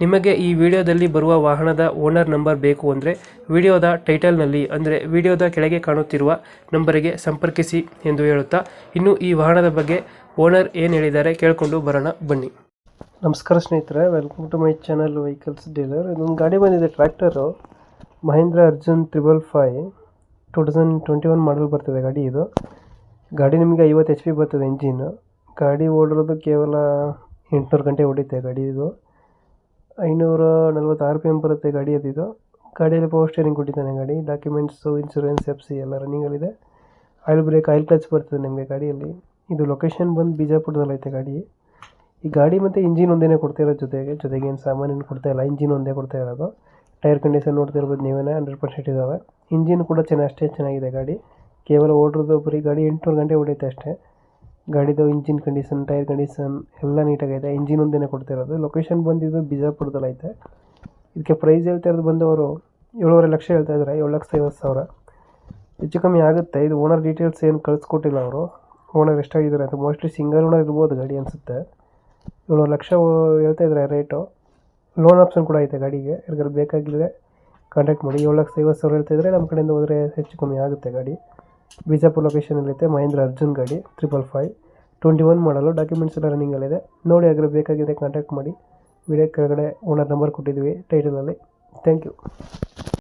ನಿಮಗೆ ಈ ವಿಡಿಯೋದಲ್ಲಿ ಬರುವ ವಾಹನದ ಓನರ್ ನಂಬರ್ ಬೇಕು ಅಂದರೆ ವಿಡಿಯೋದ ಟೈಟಲ್ನಲ್ಲಿ ಅಂದರೆ ವಿಡಿಯೋದ ಕೆಳಗೆ ಕಾಣುತ್ತಿರುವ ನಂಬರಿಗೆ ಸಂಪರ್ಕಿಸಿ ಎಂದು ಹೇಳುತ್ತಾ, ಇನ್ನು ಈ ವಾಹನದ ಬಗ್ಗೆ ಓನರ್ ಏನು ಹೇಳಿದ್ದಾರೆ ಕೇಳಿಕೊಂಡು ಬರೋಣ, ಬನ್ನಿ. ನಮಸ್ಕಾರ ಸ್ನೇಹಿತರೆ welcome to my channel vehicles dealer ನಿಮ್ಮ ಗಾಡಿ ಬಂದಿದೆ tractor Mahindra Arjun triple five two thousand twenty one model ಬರ್ತದೆ ಗಾಡಿ ಇದು. ಗಾಡಿ ನಿಮಗೆ ಐವತ್ತು ಎಚ್ ಪಿ ಬರ್ತದೆ ಇಂಜಿನ್ ಗಾಡಿ ಓಡಿರೋದು ಕೇವಲ ಎಂಟುನೂರು ಗಂಟೆ ಹೊಡಿತೆ ಗಾಡಿ ಇದು. ಐನೂರ ನಲ್ವತ್ತು ಆರ್ ಪಿ ಎಂ ಬರುತ್ತೆ ಗಾಡಿ ಅದಿದು ಗಾಡಿಯಲ್ಲಿ ಪವರ್ ಸ್ಟೇರಿಂಗ್ ಕೊಟ್ಟಿದ್ದಾನೆ ಗಾಡಿ. ಡಾಕ್ಯುಮೆಂಟ್ಸು ಇನ್ಸೂರೆನ್ಸ್ ಎಫ್ ಸಿ ಎಲ್ಲ ರನ್ನಿಂಗಲ್ಲಿದೆ ಆಯಿಲ್ ಬ್ರೇಕ್ ಆಯಿಲ್ ಕ್ಲಚ್ ಬರ್ತದೆ ನಿಮಗೆ ಗಾಡಿಯಲ್ಲಿ. ಇದು ಲೊಕೇಶನ್ ಬಂದು ಬಿಜಾಪುರದಲ್ಲಿ ಐತೆ ಗಾಡಿ. ಈ ಗಾಡಿ ಮತ್ತು ಇಂಜಿನ್ ಒಂದೇ ಕೊಡ್ತಾ ಇರೋದು ಜೊತೆಗೆ ಜೊತೆಗೆ ಏನು ಸಾಮಾನೇನು ಕೊಡ್ತಾ ಇಲ್ಲ. ಇಂಜಿನ್ ಒಂದೇ ಕೊಡ್ತಾ ಇರೋದು. ಟೈರ್ ಕಂಡೀಷನ್ ನೋಡ್ತಾ ಇರ್ಬೋದು ನೀವೇ ಹಂಡ್ರೆಡ್ ಪರ್ಸೆಂಟ್ ಇದ್ದಾವೆ ಇಂಜಿನ್ ಕೂಡ ಚೆನ್ನಾಗಿ, ಅಷ್ಟೇ ಚೆನ್ನಾಗಿದೆ ಗಾಡಿ. ಕೇವಲ ಓಡ್ರದ್ದು ಬರೀ ಗಾಡಿ ಎಂಟುನೂರು ಗಂಟೆ ಹೊಡೆಯುತ್ತೆ ಅಷ್ಟೇ. ಗಾಡಿದು ಇಂಜಿನ್ ಕಂಡೀಷನ್ ಟೈರ್ ಕಂಡೀಷನ್ ಎಲ್ಲ ನೀಟಾಗೈತೆ. ಇಂಜಿನ್ ಒಂದೇನೆ ಕೊಡ್ತಿರೋದು. ಲೊಕೇಶನ್ ಬಂದಿದ್ದು ಬಿಜಾಪುರದಲ್ಲಿ ಐತೆ ಇದಕ್ಕೆ ಪ್ರೈಸ್ ಹೇಳ್ತಾ ಇರೋದು ಬಂದು ಅವರು ಏಳುವರೆ ಲಕ್ಷ ಹೇಳ್ತಾ ಇದ್ದಾರೆ ಏಳು ಲಕ್ಷ ಐವತ್ತು ಸಾವಿರ. ಹೆಚ್ಚು ಕಮ್ಮಿ ಆಗುತ್ತೆ. ಇದು ಓನರ್ ಡೀಟೇಲ್ಸ್ ಏನು ಕಳಿಸ್ಕೊಟ್ಟಿಲ್ಲ ಅವರು. ಓನರ್ ಎಷ್ಟಾಗಿದ್ದಾರೆ ಅಂತ. ಮೋಸ್ಟ್ಲಿ ಸಿಂಗಲ್ ಓನರ್ ಇರ್ಬೋದು ಗಾಡಿ ಅನಿಸುತ್ತೆ. ಏಳುವರೆ ಲಕ್ಷ ಹೇಳ್ತಾ ಇದ್ದಾರೆ ರೇಟು ಲೋನ್ ಆಪ್ಷನ್ ಕೂಡ ಐತೆ ಗಾಡಿಗೆ. ಯಾರಿಗಾರು ಬೇಕಾಗಿದ್ದರೆ ಕಾಂಟ್ಯಾಕ್ಟ್ ಮಾಡಿ. ಏಳು ಲಕ್ಷ ಐವತ್ತು ಸಾವಿರ ಹೇಳ್ತಾ ಇದ್ರೆ ನಮ್ಮ ಕಡೆಯಿಂದ ಹೋದರೆ ಹೆಚ್ಚು ಕಮ್ಮಿ ಆಗುತ್ತೆ ಗಾಡಿ. ಬಿಜಾಪುರ ಲೊಕೇಶನಲ್ಲಿದೆ ಮಹೇಂದ್ರ ಅರ್ಜುನ್ ಗಾಡಿ triple five twenty one model documents ಎಲ್ಲ ರನ್ನಿಂಗಲ್ಲಿದೆ ನೋಡಿ ಅದರ ಬೇಕಾಗಿದೆ ಕಾಂಟ್ಯಾಕ್ಟ್ ಮಾಡಿ. ವಿಡಿಯೋ ಕೆಳಗಡೆ ಓನರ್ ನಂಬರ್ ಕೊಟ್ಟಿದ್ದೀವಿ ಟೈಟಲಲ್ಲಿ ಥ್ಯಾಂಕ್ ಯು